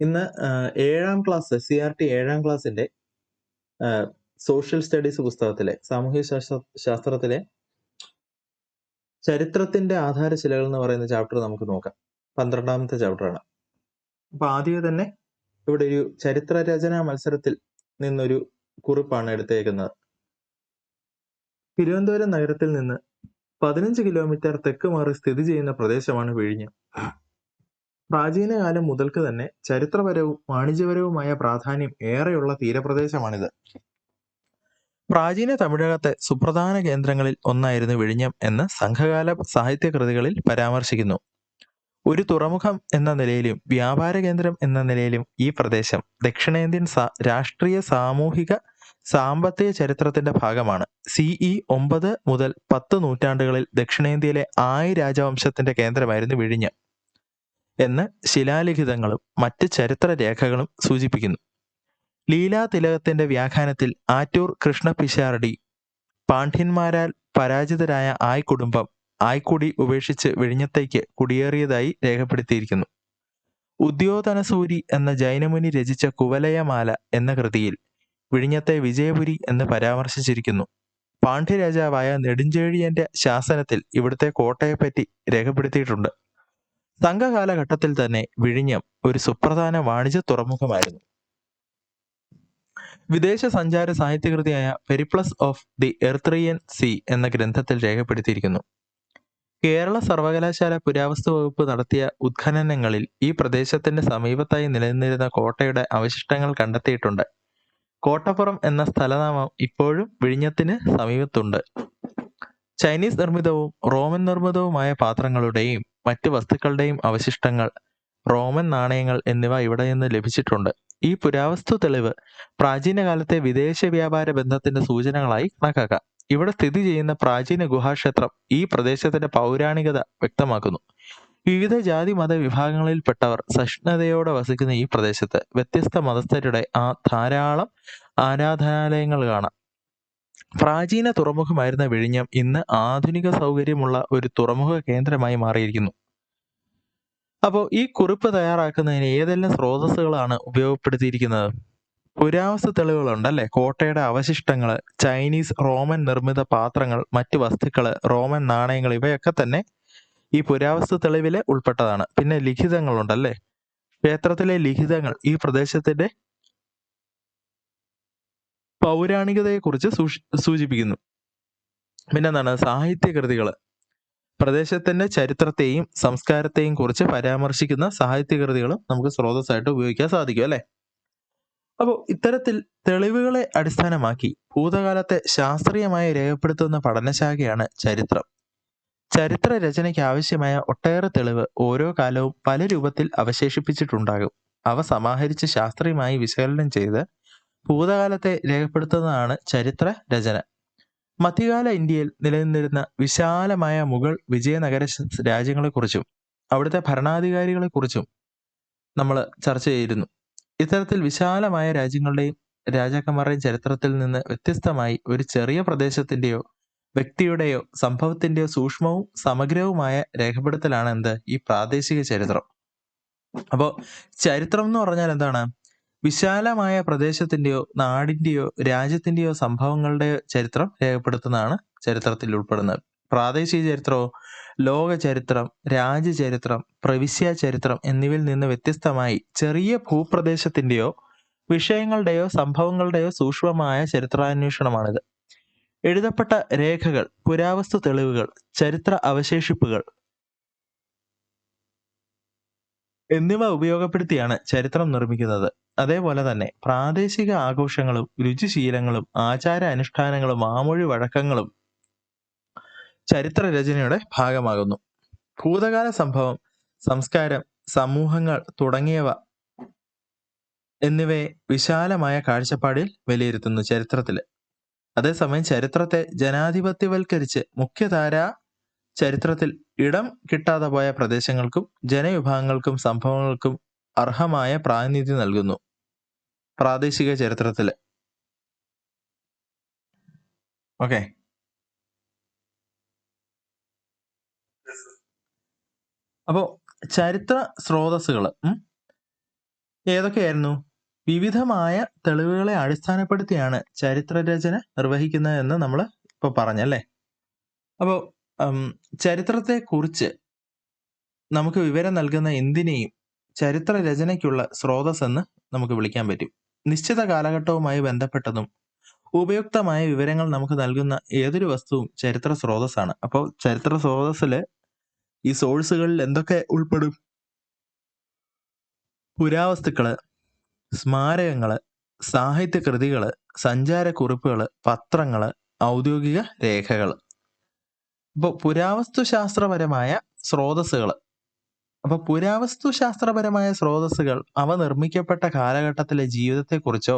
ഇന്ന് ഏഴാം class C R T ഏഴാം ക്ലാസ്സിന്റെ സോഷ്യൽ സ്റ്റഡീസ് പുസ്തകത്തിലെ സാമൂഹ്യ ശാസ്ത്ര ശാസ്ത്രത്തിലെ ചരിത്രത്തിന്റെ ആധാരശിലകൾ എന്ന് പറയുന്ന ചാപ്റ്റർ നമുക്ക് നോക്കാം. പന്ത്രണ്ടാമത്തെ ചാപ്റ്ററാണ് അപ്പൊ ആദ്യമേ തന്നെ ഇവിടെ ഒരു ചരിത്ര രചനാ മത്സരത്തിൽ നിന്നൊരു കുറിപ്പാണ് എടുത്തേക്കുന്നത്. തിരുവനന്തപുരം നഗരത്തിൽ നിന്ന് പതിനഞ്ച് കിലോമീറ്റർ തെക്ക് മാറി സ്ഥിതി ചെയ്യുന്ന പ്രദേശമാണ് വിഴിഞ്ഞം. പ്രാചീന കാലം മുതൽക്ക് തന്നെ ചരിത്രപരവും വാണിജ്യപരവുമായ പ്രാധാന്യം ഏറെയുള്ള തീരപ്രദേശമാണിത്. പ്രാചീന തമിഴകത്തെ സുപ്രധാന കേന്ദ്രങ്ങളിൽ ഒന്നായിരുന്നു വിഴിഞ്ഞം എന്ന് സംഘകാല സാഹിത്യകൃതികളിൽ പരാമർശിക്കുന്നു. ഒരു തുറമുഖം എന്ന നിലയിലും വ്യാപാര കേന്ദ്രം എന്ന നിലയിലും ഈ പ്രദേശം ദക്ഷിണേന്ത്യൻ രാഷ്ട്രീയ സാമൂഹിക സാമ്പത്തിക ചരിത്രത്തിന്റെ ഭാഗമാണ്. സിഇ ഒമ്പത് മുതൽ പത്ത് നൂറ്റാണ്ടുകളിൽ ദക്ഷിണേന്ത്യയിലെ ആയി രാജവംശത്തിന്റെ കേന്ദ്രമായിരുന്നു വിഴിഞ്ഞം. എന്ന് ശിലാലിഖിതങ്ങളും മറ്റ് ചരിത്ര രേഖകളും സൂചിപ്പിക്കുന്നു. ലീലാതിലകത്തിന്റെ വ്യാഖ്യാനത്തിൽ ആറ്റൂർ കൃഷ്ണ പിഷാരടി പാണ്ഡ്യന്മാരാൽ പരാജിതരായ ആയ് കുടുംബം ആയ്ക്കുടി ഉപേക്ഷിച്ച് വിഴിഞ്ഞത്തേക്ക് കുടിയേറിയതായി രേഖപ്പെടുത്തിയിരിക്കുന്നു. ഉദ്യോധനസൂരി എന്ന ജൈനമുനി രചിച്ച കുവലയമാല എന്ന കൃതിയിൽ വിഴിഞ്ഞത്തെ വിജയപുരി എന്ന് പരാമർശിച്ചിരിക്കുന്നു. പാണ്ഡ്യരാജാവായ നെടുഞ്ചേഴിയന്റെ ശാസനത്തിൽ ഇവിടുത്തെ കോട്ടയെപ്പറ്റി രേഖപ്പെടുത്തിയിട്ടുണ്ട്. സംഘകാലഘട്ടത്തിൽ തന്നെ വിഴിഞ്ഞം ഒരു സുപ്രധാന വാണിജ്യ തുറമുഖമായിരുന്നു. വിദേശ സഞ്ചാര സാഹിത്യകൃതിയായ Periplus of the Erythraean Sea എന്ന ഗ്രന്ഥത്തിൽ രേഖപ്പെടുത്തിയിരിക്കുന്നു. കേരള സർവകലാശാല പുരാവസ്തു വകുപ്പ് നടത്തിയ ഉത്ഖനനങ്ങളിൽ ഈ പ്രദേശത്തിന്റെ സമീപത്തായി നിലനിന്നിരുന്ന കോട്ടയുടെ അവശിഷ്ടങ്ങൾ കണ്ടെത്തിയിട്ടുണ്ട്. കോട്ടപ്പുറം എന്ന സ്ഥലനാമം ഇപ്പോഴും വിഴിഞ്ഞത്തിന് സമീപത്തുണ്ട്. ചൈനീസ് നിർമ്മിതവും റോമൻ നിർമ്മിതവുമായ പാത്രങ്ങളുടെയും മറ്റ് വസ്തുക്കളുടെയും അവശിഷ്ടങ്ങൾ റോമൻ നാണയങ്ങൾ എന്നിവ ഇവിടെ നിന്ന് ലഭിച്ചിട്ടുണ്ട്. ഈ പുരാവസ്തു തെളിവ് പ്രാചീന കാലത്തെ വിദേശ വ്യാപാര ബന്ധത്തിന്റെ സൂചനകളായി കണക്കാക്കാം. ഇവിടെ സ്ഥിതി ചെയ്യുന്ന പ്രാചീന ഗുഹാക്ഷേത്രം ഈ പ്രദേശത്തിന്റെ പൗരാണികത വ്യക്തമാക്കുന്നു. വിവിധ ജാതി മത വിഭാഗങ്ങളിൽപ്പെട്ടവർ സഹിഷ്ണുതയോടെ വസിക്കുന്ന ഈ പ്രദേശത്ത് വ്യത്യസ്ത മതസ്ഥരുടെ ആ ധാരാളം ആരാധനാലയങ്ങൾ കാണാം. പ്രാചീന തുറമുഖമായിരുന്ന വിഴിഞ്ഞം ഇന്ന് ആധുനിക സൗകര്യമുള്ള ഒരു തുറമുഖ കേന്ദ്രമായി മാറിയിരിക്കുന്നു. അപ്പോൾ ഈ കുറിപ്പ് തയ്യാറാക്കുന്നതിന് ഏതെല്ലാം സ്രോതസ്സുകളാണ് ഉപയോഗപ്പെടുത്തിയിരിക്കുന്നത്? പുരാവസ്തു തെളിവുകളുണ്ടല്ലേ? കോട്ടയുടെ അവശിഷ്ടങ്ങൾ ചൈനീസ് റോമൻ നിർമ്മിത പാത്രങ്ങൾ മറ്റു വസ്തുക്കൾ റോമൻ നാണയങ്ങൾ ഇവയൊക്കെ തന്നെ ഈ പുരാവസ്തു തെളിവിൽ ഉൾപ്പെട്ടതാണ്. പിന്നെ ലിഖിതങ്ങളുണ്ടല്ലേ? ക്ഷേത്രത്തിലെ ലിഖിതങ്ങൾ ഈ പ്രദേശത്തിന്റെ പൗരാണികതയെക്കുറിച്ച് കുറിച്ച് സൂചിപ്പിക്കുന്നു. പിന്നെന്താണ്? സാഹിത്യകൃതികൾ പ്രദേശത്തിന്റെ ചരിത്രത്തെയും സംസ്കാരത്തെയും കുറിച്ച് പരാമർശിക്കുന്ന സാഹിത്യകൃതികളും നമുക്ക് സ്രോതസ്സായിട്ട് ഉപയോഗിക്കാൻ സാധിക്കും അല്ലെ? അപ്പോൾ ഇത്തരത്തിൽ തെളിവുകളെ അടിസ്ഥാനമാക്കി ഭൂതകാലത്തെ ശാസ്ത്രീയമായി രേഖപ്പെടുത്തുന്ന പഠനശാഖയാണ് ചരിത്രം. ചരിത്ര രചനയ്ക്ക് ആവശ്യമായ ഒട്ടേറെ തെളിവ് ഓരോ കാലവും പല രൂപത്തിൽ അവശേഷിപ്പിച്ചിട്ടുണ്ടാകും. അവ സമാഹരിച്ച് ശാസ്ത്രീയമായി വിശകലനം ചെയ്ത് ഭൂതകാലത്തെ രേഖപ്പെടുത്തുന്നതാണ് ചരിത്ര രചന. മധ്യകാല ഇന്ത്യയിൽ നിലനിന്നിരുന്ന വിശാലമായ മുഗൾ വിജയനഗര രാജ്യങ്ങളെക്കുറിച്ചും അവിടുത്തെ ഭരണാധികാരികളെക്കുറിച്ചും നമ്മൾ ചർച്ച ചെയ്തിരുന്നു. ഇത്തരത്തിൽ വിശാലമായ രാജ്യങ്ങളുടെയും രാജാക്കന്മാരുടെയും ചരിത്രത്തിൽ നിന്ന് വ്യത്യസ്തമായി ഒരു ചെറിയ പ്രദേശത്തിന്റെയോ വ്യക്തിയുടെയോ സംഭവത്തിന്റെയോ സൂക്ഷ്മവും സമഗ്രവുമായ രേഖപ്പെടുത്തലാണ് എന്ത്? ഈ പ്രാദേശിക ചരിത്രം. അപ്പോൾ ചരിത്രം എന്ന് പറഞ്ഞാൽ എന്താണ്? വിശാലമായ പ്രദേശത്തിന്റെയോ നാടിന്റെയോ രാജ്യത്തിന്റെയോ സംഭവങ്ങളുടെ ചരിത്രം രേഖപ്പെടുത്തുന്നതാണ് ചരിത്രത്തിൽ ഉൾപ്പെടുന്നത്. പ്രാദേശിക ചരിത്രമോ ലോക ചരിത്രം രാജ്യചരിത്രം പ്രവിശ്യ ചരിത്രം എന്നിവയിൽ നിന്ന് വ്യത്യസ്തമായി ചെറിയ ഭൂപ്രദേശത്തിന്റെയോ വിഷയങ്ങളുടെയോ സംഭവങ്ങളുടെയോ സൂക്ഷ്മമായ ചരിത്രാന്വേഷണമാണിത്. എഴുതപ്പെട്ട രേഖകൾ പുരാവസ്തു തെളിവുകൾ ചരിത്ര അവശേഷിപ്പുകൾ എന്നിവ ഉപയോഗപ്പെടുത്തിയാണ് ചരിത്രം നിർമ്മിക്കുന്നത്. അതേപോലെ തന്നെ പ്രാദേശിക ആഘോഷങ്ങളും രുചിശീലങ്ങളും ആചാര അനുഷ്ഠാനങ്ങളും ആമൊഴി വഴക്കങ്ങളും ചരിത്ര രചനയുടെ ഭാഗമാകുന്നു. ഭൂതകാല സംഭവം സംസ്കാരം സമൂഹങ്ങൾ തുടങ്ങിയവ എന്നിവയെ വിശാലമായ കാഴ്ചപ്പാടിൽ വിലയിരുത്തുന്നു ചരിത്രത്തിൽ അതേസമയം ചരിത്രത്തെ ജനാധിപത്യവൽക്കരിച്ച് മുഖ്യധാര ചരിത്രത്തിൽ ഇടം കിട്ടാതെ പോയ പ്രദേശങ്ങൾക്കും ജനവിഭാഗങ്ങൾക്കും സംഭവങ്ങൾക്കും അർഹമായ പ്രാതിനിധ്യം നൽകുന്നു. പ്രാദേശിക ചരിത്രത്തിൽ ഓക്കെ. അപ്പോ ചരിത്ര സ്രോതസ്സുകൾ ഏതൊക്കെയായിരുന്നു? വിവിധമായ തെളിവുകളെ അടിസ്ഥാനപ്പെടുത്തിയാണ് ചരിത്രരചന നിർവഹിക്കുന്നതെന്ന് നമ്മൾ ഇപ്പോൾ പറഞ്ഞല്ലേ അപ്പോൾ ചരിത്രത്തെക്കുറിച്ച് നമുക്ക് വിവരം നൽകുന്ന എന്തിനേയും ചരിത്ര രചനയ്ക്കുള്ള സ്രോതസ് എന്ന് നമുക്ക് വിളിക്കാൻ പറ്റും. നിശ്ചിത കാലഘട്ടവുമായി ബന്ധപ്പെട്ടതും ഉപയുക്തമായ വിവരങ്ങൾ നമുക്ക് നൽകുന്ന ഏതൊരു വസ്തുവും ചരിത്ര സ്രോതസ്സാണ്. അപ്പോൾ ചരിത്ര സ്രോതസ്സിൽ ഈ സോഴ്സുകളിൽ എന്തൊക്കെ ഉൾപ്പെടും? പുരാവസ്തുക്കൾ സ്മാരകങ്ങൾ സാഹിത്യകൃതികൾ സഞ്ചാരക്കുറിപ്പുകൾ പത്രങ്ങൾ ഔദ്യോഗിക രേഖകൾ അപ്പോൾ പുരാവസ്തു ശാസ്ത്രപരമായ സ്രോതസ്സുകൾ അപ്പൊ പുരാവസ്തു ശാസ്ത്രപരമായ സ്രോതസ്സുകൾ അവ നിർമ്മിക്കപ്പെട്ട കാലഘട്ടത്തിലെ ജീവിതത്തെക്കുറിച്ചോ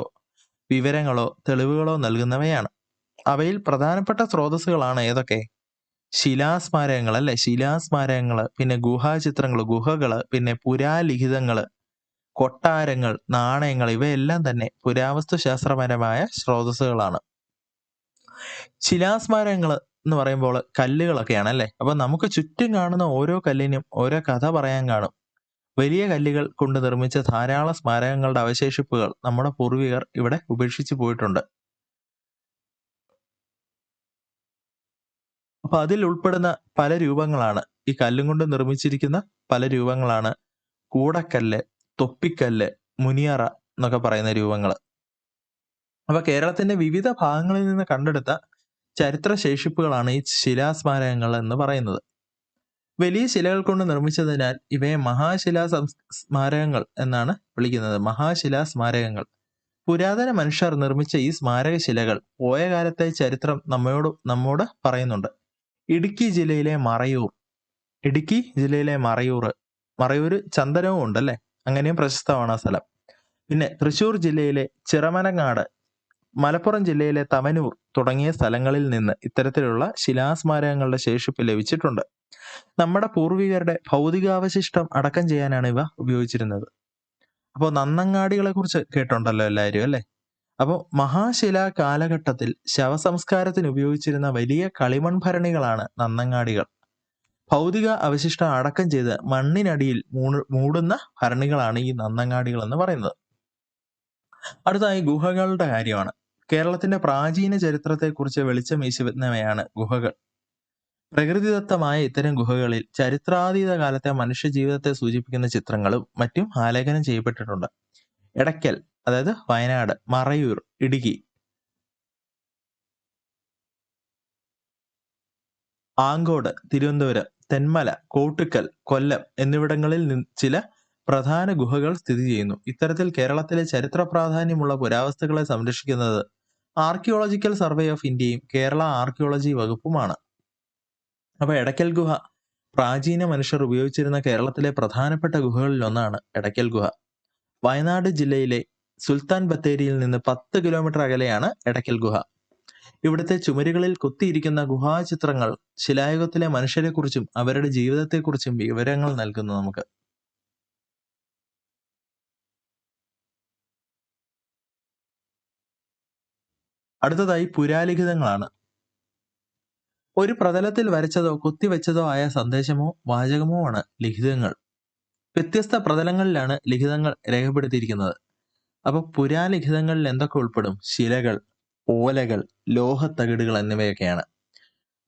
വിവരങ്ങളോ തെളിവുകളോ നൽകുന്നവയാണ്. അവയിൽ പ്രധാനപ്പെട്ട സ്രോതസ്സുകളാണ് ഏതൊക്കെ? ശിലാസ്മാരകങ്ങൾ അല്ലെ? ശിലാസ്മാരകങ്ങൾ പിന്നെ ഗുഹാചിത്രങ്ങൾ ഗുഹകൾ പിന്നെ പുരാലിഖിതങ്ങൾ കൊട്ടാരങ്ങൾ നാണയങ്ങൾ ഇവയെല്ലാം തന്നെ പുരാവസ്തു ശാസ്ത്രപരമായ സ്രോതസ്സുകളാണ്. ശിലാസ്മാരകങ്ങൾ എന്ന് പറയുമ്പോൾ കല്ലുകളൊക്കെയാണ് അല്ലേ അപ്പൊ നമുക്ക് ചുറ്റും കാണുന്ന ഓരോ കല്ലിനും ഓരോ കഥ പറയാൻ കാണും. വലിയ കല്ലുകൾ കൊണ്ട് നിർമ്മിച്ച ധാരാളം സ്മാരകങ്ങളുടെ അവശേഷിപ്പുകൾ നമ്മുടെ പൂർവികർ ഇവിടെ ഉപേക്ഷിച്ചു പോയിട്ടുണ്ട്. അപ്പൊ അതിൽ ഉൾപ്പെടുന്ന പല രൂപങ്ങളാണ്. ഈ കല്ലും കൊണ്ട് നിർമ്മിച്ചിരിക്കുന്ന പല രൂപങ്ങളാണ്. കൂടക്കല്ല് തൊപ്പിക്കല്ല് മുനിയറ എന്നൊക്കെ പറയുന്ന രൂപങ്ങൾ. അപ്പൊ കേരളത്തിന്റെ വിവിധ ഭാഗങ്ങളിൽ നിന്ന് കണ്ടെടുത്ത ചരിത്ര ശേഷിപ്പുകളാണ് ഈ ശിലാസ്മാരകങ്ങൾ എന്ന് പറയുന്നത്. വലിയ ശിലകൾ കൊണ്ട് നിർമ്മിച്ചതിനാൽ ഇവയെ മഹാശിലാ സ്മാരകങ്ങൾ എന്നാണ് വിളിക്കുന്നത്. മഹാശിലാ സ്മാരകങ്ങൾ. പുരാതന മനുഷ്യർ നിർമ്മിച്ച ഈ സ്മാരക ശിലകൾ പോയ കാലത്തെ ചരിത്രം നമ്മയോട് നമ്മോട് പറയുന്നുണ്ട്. ഇടുക്കി ജില്ലയിലെ മറയൂർ ഇടുക്കി ജില്ലയിലെ മറയൂർ മറയൂർ ചന്ദനവും ഉണ്ടല്ലേ അങ്ങനെയും പ്രശസ്തമാണ് ആ സ്ഥലം. പിന്നെ തൃശൂർ ജില്ലയിലെ ചിറമനങ്ങാട് മലപ്പുറം ജില്ലയിലെ തമനൂർ തുടങ്ങിയ സ്ഥലങ്ങളിൽ നിന്ന് ഇത്തരത്തിലുള്ള ശിലാസ്മാരകങ്ങളുടെ ശേഷിപ്പ് ലഭിച്ചിട്ടുണ്ട്. നമ്മുടെ പൂർവികരുടെ ഭൗതികാവശിഷ്ടം അടക്കം ചെയ്യാനാണ് ഇവ ഉപയോഗിച്ചിരുന്നത്. അപ്പോൾ നന്നങ്ങാടികളെ കുറിച്ച് കേട്ടുണ്ടല്ലോ എല്ലാവരും അല്ലേ? അപ്പോൾ മഹാശിലാ കാലഘട്ടത്തിൽ ശവസംസ്കാരത്തിന് ഉപയോഗിച്ചിരുന്ന വലിയ കളിമൺ ഭരണികളാണ് നന്നങ്ങാടികൾ. ഭൗതിക അവശിഷ്ടം അടക്കം ചെയ്ത് മണ്ണിനടിയിൽ മൂടുന്ന ഭരണികളാണ് ഈ നന്നങ്ങാടികൾ എന്ന് പറയുന്നത്. അടുത്തായി ഗുഹകളുടെ കാര്യമാണ്. കേരളത്തിന്റെ പ്രാചീന ചരിത്രത്തെക്കുറിച്ച് വെളിച്ചം വീശുന്നവയാണ് ഗുഹകൾ. പ്രകൃതിദത്തമായ ഇത്തരം ഗുഹകളിൽ ചരിത്രാതീത കാലത്തെ മനുഷ്യ ജീവിതത്തെ സൂചിപ്പിക്കുന്ന ചിത്രങ്ങളും മറ്റും ആലേഖനം ചെയ്യപ്പെട്ടിട്ടുണ്ട്. എടക്കൽ അതായത് വയനാട് മറയൂർ ഇടുക്കി. ആങ്കോട് തിരുവനന്തപുരം തെന്മല കോട്ടുക്കൽ കൊല്ലം എന്നിവിടങ്ങളിൽ ചില പ്രധാന ഗുഹകൾ സ്ഥിതി ചെയ്യുന്നു. ഇത്തരത്തിൽ കേരളത്തിലെ ചരിത്ര പ്രാധാന്യമുള്ള പുരാവസ്തുക്കളെ സംരക്ഷിക്കുന്നത് ആർക്കിയോളജിക്കൽ സർവേ ഓഫ് ഇന്ത്യയും കേരള ആർക്കിയോളജി വകുപ്പുമാണ്. അപ്പോൾ എടയ്ക്കൽ ഗുഹ പ്രാചീന മനുഷ്യർ ഉപയോഗിച്ചിരുന്ന കേരളത്തിലെ പ്രധാനപ്പെട്ട ഗുഹകളിൽ ഒന്നാണ് ഗുഹ. വയനാട് ജില്ലയിലെ സുൽത്താൻ ബത്തേരിയിൽ നിന്ന് പത്ത് കിലോമീറ്റർ അകലെയാണ് എടയ്ക്കൽ ഗുഹ. ഇവിടുത്തെ ചുമരുകളിൽ കൊത്തിയിരിക്കുന്ന ഗുഹാചിത്രങ്ങൾ ശിലായുഗത്തിലെ മനുഷ്യരെക്കുറിച്ചും അവരുടെ ജീവിതത്തെക്കുറിച്ചും വിവരങ്ങൾ നൽകുന്നു നമുക്ക്. അടുത്തതായി പുരാലിഖിതങ്ങളാണ്. ഒരു പ്രതലത്തിൽ വരച്ചതോ കുത്തിവെച്ചതോ ആയ സന്ദേശമോ വാചകമോ ആണ് ലിഖിതങ്ങൾ. വ്യത്യസ്ത പ്രതലങ്ങളിലാണ് ലിഖിതങ്ങൾ രേഖപ്പെടുത്തിയിരിക്കുന്നത്. അപ്പോൾ പുരാലിഖിതങ്ങളിൽ എന്തൊക്കെ ഉൾപ്പെടും? ശിലകൾ ഓലകൾ ലോഹത്തകിടുകൾ എന്നിവയൊക്കെയാണ്.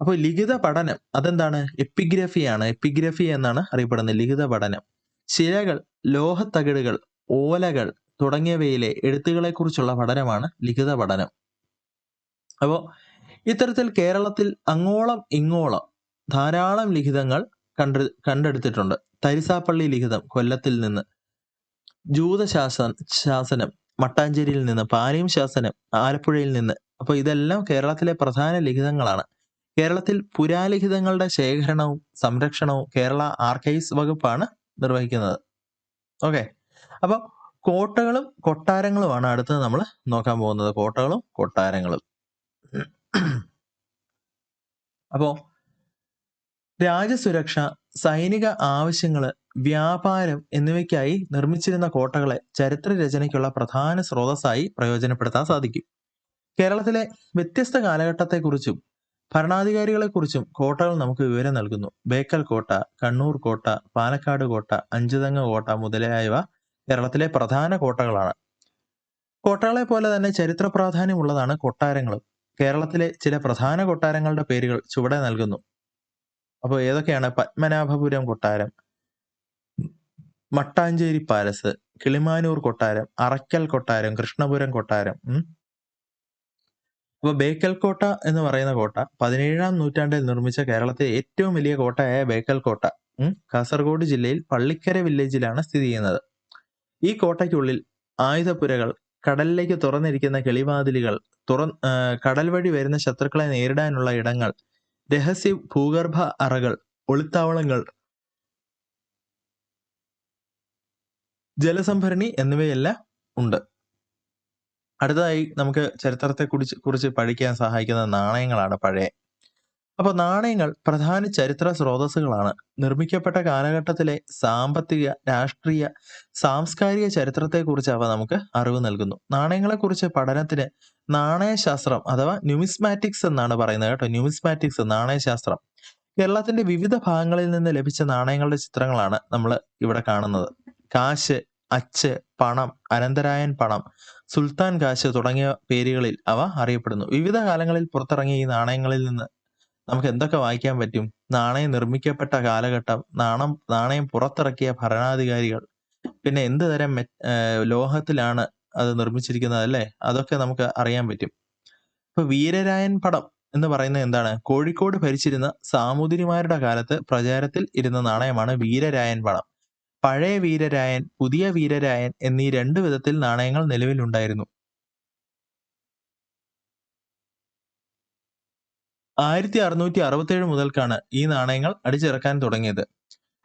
അപ്പോൾ ലിഖിത പഠനം അതെന്താണ്? എപ്പിഗ്രഫിയാണ്. എപ്പിഗ്രഫി എന്നാണ് അറിയപ്പെടുന്നത്. ലിഖിത പഠനം. ശിലകൾ ലോഹത്തകിടുകൾ ഓലകൾ തുടങ്ങിയവയിലെ എഴുത്തുകളെക്കുറിച്ചുള്ള പഠനമാണ് ലിഖിത പഠനം. അപ്പോൾ ഇത്തരത്തിൽ കേരളത്തിൽ അങ്ങോളം ഇങ്ങോളം ധാരാളം ലിഖിതങ്ങൾ കണ്ട കണ്ടെടുത്തിട്ടുണ്ട്. തരിസാപ്പള്ളി ലിഖിതം കൊല്ലത്തിൽ നിന്ന് ജൂതശാസ ശാസനം മട്ടാഞ്ചേരിയിൽ നിന്ന് പാലിയം ശാസനം ആലപ്പുഴയിൽ നിന്ന്. അപ്പോൾ ഇതെല്ലാം കേരളത്തിലെ പ്രധാന ലിഖിതങ്ങളാണ്. കേരളത്തിൽ പുരാലിഖിതങ്ങളുടെ ശേഖരണവും സംരക്ഷണവും കേരള ആർക്കൈവ്സ് വകുപ്പാണ് നിർവഹിക്കുന്നത്. ഓക്കെ. അപ്പോൾ കോട്ടകളും കൊട്ടാരങ്ങളുമാണ് അടുത്തത് നമ്മൾ നോക്കാൻ പോകുന്നത്. കോട്ടകളും കൊട്ടാരങ്ങളും. അപ്പോ രാജ്യസുരക്ഷ സൈനിക ആവശ്യങ്ങൾ വ്യാപാരം എന്നിവയ്ക്കായി നിർമ്മിച്ചിരുന്ന കോട്ടകളെ ചരിത്ര രചനയ്ക്കുള്ള പ്രധാന സ്രോതസ്സായി പ്രയോജനപ്പെടുത്താൻ സാധിക്കും. കേരളത്തിലെ വ്യത്യസ്ത കാലഘട്ടത്തെക്കുറിച്ചും ഭരണാധികാരികളെക്കുറിച്ചും കോട്ടകൾ നമുക്ക് വിവരം നൽകുന്നു. ബേക്കൽ കോട്ട കണ്ണൂർ കോട്ട പാലക്കാട് കോട്ട അഞ്ചുതങ്ങ കോട്ട മുതലായവ കേരളത്തിലെ പ്രധാന കോട്ടകളാണ്. കോട്ടകളെ പോലെ തന്നെ ചരിത്ര പ്രാധാന്യമുള്ളതാണ് കൊട്ടാരങ്ങളും. കേരളത്തിലെ ചില പ്രധാന കൊട്ടാരങ്ങളുടെ പേരുകൾ ചുവടെ നൽകുന്നു. അപ്പോൾ ഏതൊക്കെയാണ്? പത്മനാഭപുരം കൊട്ടാരം മട്ടാഞ്ചേരി പാലസ് കിളിമാനൂർ കൊട്ടാരം അറക്കൽ കൊട്ടാരം കൃഷ്ണപുരം കൊട്ടാരം അപ്പോൾ അപ്പൊ ബേക്കൽ കോട്ട എന്ന് പറയുന്ന കോട്ട പതിനേഴാം നൂറ്റാണ്ടിൽ നിർമ്മിച്ച കേരളത്തിലെ ഏറ്റവും വലിയ കോട്ടയായ ബേക്കൽ കോട്ട കാസർഗോഡ് ജില്ലയിൽ പള്ളിക്കര വില്ലേജിലാണ് സ്ഥിതി ചെയ്യുന്നത്. ഈ കോട്ടയ്ക്കുള്ളിൽ ആയുധപ്പുരകൾ കടലിലേക്ക് തുറന്നിരിക്കുന്ന കിളിവാതിലുകൾ തുറ കടൽ വഴി വരുന്ന ശത്രുക്കളെ നേരിടാനുള്ള ഇടങ്ങൾ രഹസ്യ ഭൂഗർഭ അറകൾ ഒളിത്താവളങ്ങൾ ജലസംഭരണി എന്നിവയെല്ലാം ഉണ്ട്. അടുത്തതായി നമുക്ക് ചരിത്രത്തെ കുറിച്ച് കുറിച്ച് പഠിക്കാൻ സഹായിക്കുന്ന നാണയങ്ങളാണ് പഴയ അപ്പോൾ നാണയങ്ങൾ പ്രധാന ചരിത്ര സ്രോതസ്സുകളാണ്. നിർമ്മിക്കപ്പെട്ട കാലഘട്ടത്തിലെ സാമ്പത്തിക രാഷ്ട്രീയ സാംസ്കാരിക ചരിത്രത്തെക്കുറിച്ച് അവ നമുക്ക് അറിവ് നൽകുന്നു. നാണയങ്ങളെക്കുറിച്ച് പഠനത്തിന് നാണയശാസ്ത്രം അഥവാ ന്യൂമിസ്മാറ്റിക്സ് എന്നാണ് പറയുന്നത് കേട്ടോ. ന്യൂമിസ്മാറ്റിക്സ് നാണയശാസ്ത്രം. കേരളത്തിന്റെ വിവിധ ഭാഗങ്ങളിൽ നിന്ന് ലഭിച്ച നാണയങ്ങളുടെ ചിത്രങ്ങളാണ് നമ്മൾ ഇവിടെ കാണുന്നത്. കാശ് അച്ച് പണം അനന്തരായൻ പണം സുൽത്താൻ കാശ് തുടങ്ങിയ പേരുകളിൽ അവ അറിയപ്പെടുന്നു. വിവിധ കാലങ്ങളിൽ പുറത്തിറങ്ങിയ ഈ നാണയങ്ങളിൽ നിന്ന് നമുക്ക് എന്തൊക്കെ വായിക്കാൻ പറ്റും? നാണയം നിർമ്മിക്കപ്പെട്ട കാലഘട്ടം നാണം നാണയം പുറത്തിറക്കിയ ഭരണാധികാരികൾ പിന്നെ എന്ത് തരം ലോഹത്തിലാണ് അത് നിർമ്മിച്ചിരിക്കുന്നത് അല്ലേ? അതൊക്കെ നമുക്ക് അറിയാൻ പറ്റും. ഇപ്പൊ വീരരായൻ പടം എന്ന് പറയുന്നത് എന്താണ്? കോഴിക്കോട് ഭരിച്ചിരുന്ന സാമൂതിരിമാരുടെ കാലത്ത് പ്രചാരത്തിൽ ഇരുന്ന നാണയമാണ് വീരരായൻ പടം. പഴയ വീരരായൻ പുതിയ വീരരായൻ എന്നീ രണ്ട് വിധത്തിൽ നാണയങ്ങൾ നിലവിലുണ്ടായിരുന്നു. ആയിരത്തി അറുന്നൂറ്റി അറുപത്തേഴ് മുതൽക്കാണ് ഈ നാണയങ്ങൾ അടിച്ചിറക്കാൻ തുടങ്ങിയത്.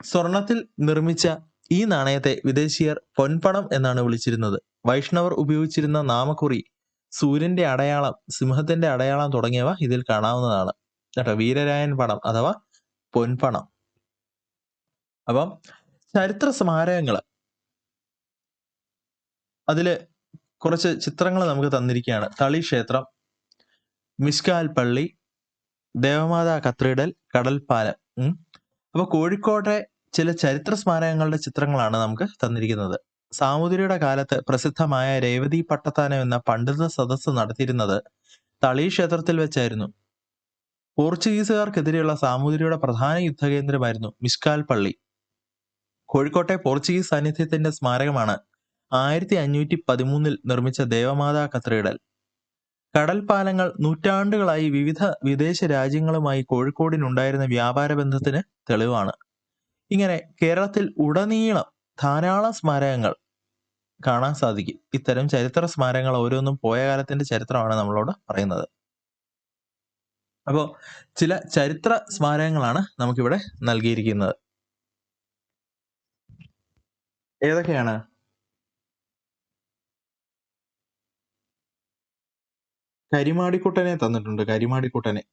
സ്വർണത്തിൽ നിർമ്മിച്ച ഈ നാണയത്തെ വിദേശീയർ പൊൻപണം എന്നാണ് വിളിച്ചിരുന്നത്. വൈഷ്ണവർ ഉപയോഗിച്ചിരുന്ന നാമക്കുറി സൂര്യന്റെ അടയാളം സിംഹത്തിന്റെ അടയാളം തുടങ്ങിയവ ഇതിൽ കാണാവുന്നതാണ്. കേട്ടോ വീരരായൻ പണം അഥവാ പൊൻപണം. അപ്പം ചരിത്ര സ്മാരകങ്ങൾ അതിൽ കുറച്ച് ചിത്രങ്ങൾ നമുക്ക് തന്നിരിക്കുകയാണ്. തളി ക്ഷേത്രം മിസ്കാൽ പള്ളി ദേവമാതാ കത്രീഡൽ കടൽപ്പാലം ഉം. അപ്പൊ കോഴിക്കോട്ടെ ചില ചരിത്ര സ്മാരകങ്ങളുടെ ചിത്രങ്ങളാണ് നമുക്ക് തന്നിരിക്കുന്നത്. സാമൂതിരിയുടെ കാലത്ത് പ്രസിദ്ധമായ രേവതി പട്ടത്താനം എന്ന പണ്ഡിത സദസ്സ് നടത്തിയിരുന്നത് തളി ക്ഷേത്രത്തിൽ വെച്ചായിരുന്നു. പോർച്ചുഗീസുകാർക്കെതിരെയുള്ള സാമൂതിരിയുടെ പ്രധാന യുദ്ധകേന്ദ്രമായിരുന്നു മിസ്കാൽ പള്ളി. കോഴിക്കോട്ടെ പോർച്ചുഗീസ് സാന്നിധ്യത്തിന്റെ സ്മാരകമാണ് ആയിരത്തി അഞ്ഞൂറ്റി പതിമൂന്നിൽ നിർമ്മിച്ച ദേവമാതാ കത്തീഡ്രൽ കടൽ പാലങ്ങൾ നൂറ്റാണ്ടുകളായി വിവിധ വിദേശ രാജ്യങ്ങളുമായി കോഴിക്കോടിനുണ്ടായിരുന്ന വ്യാപാര ബന്ധത്തിന് തെളിവാണ്. ഇങ്ങനെ കേരളത്തിൽ ഉടനീളം ധാരാളം സ്മാരകങ്ങൾ കാണാൻ സാധിക്കും. ഇത്തരം ചരിത്ര സ്മാരകങ്ങൾ ഓരോന്നും പോയ കാലത്തിന്റെ ചരിത്രമാണ് നമ്മളോട് പറയുന്നത്. അപ്പോൾ ചില ചരിത്ര സ്മാരകങ്ങളാണ് നമുക്കിവിടെ നൽകിയിരിക്കുന്നത്. ഏതൊക്കെയാണ്? കരിമാടിക്കുട്ടനെ തന്നിട്ടുണ്ട്. കരിമാടിക്കുട്ടനെ.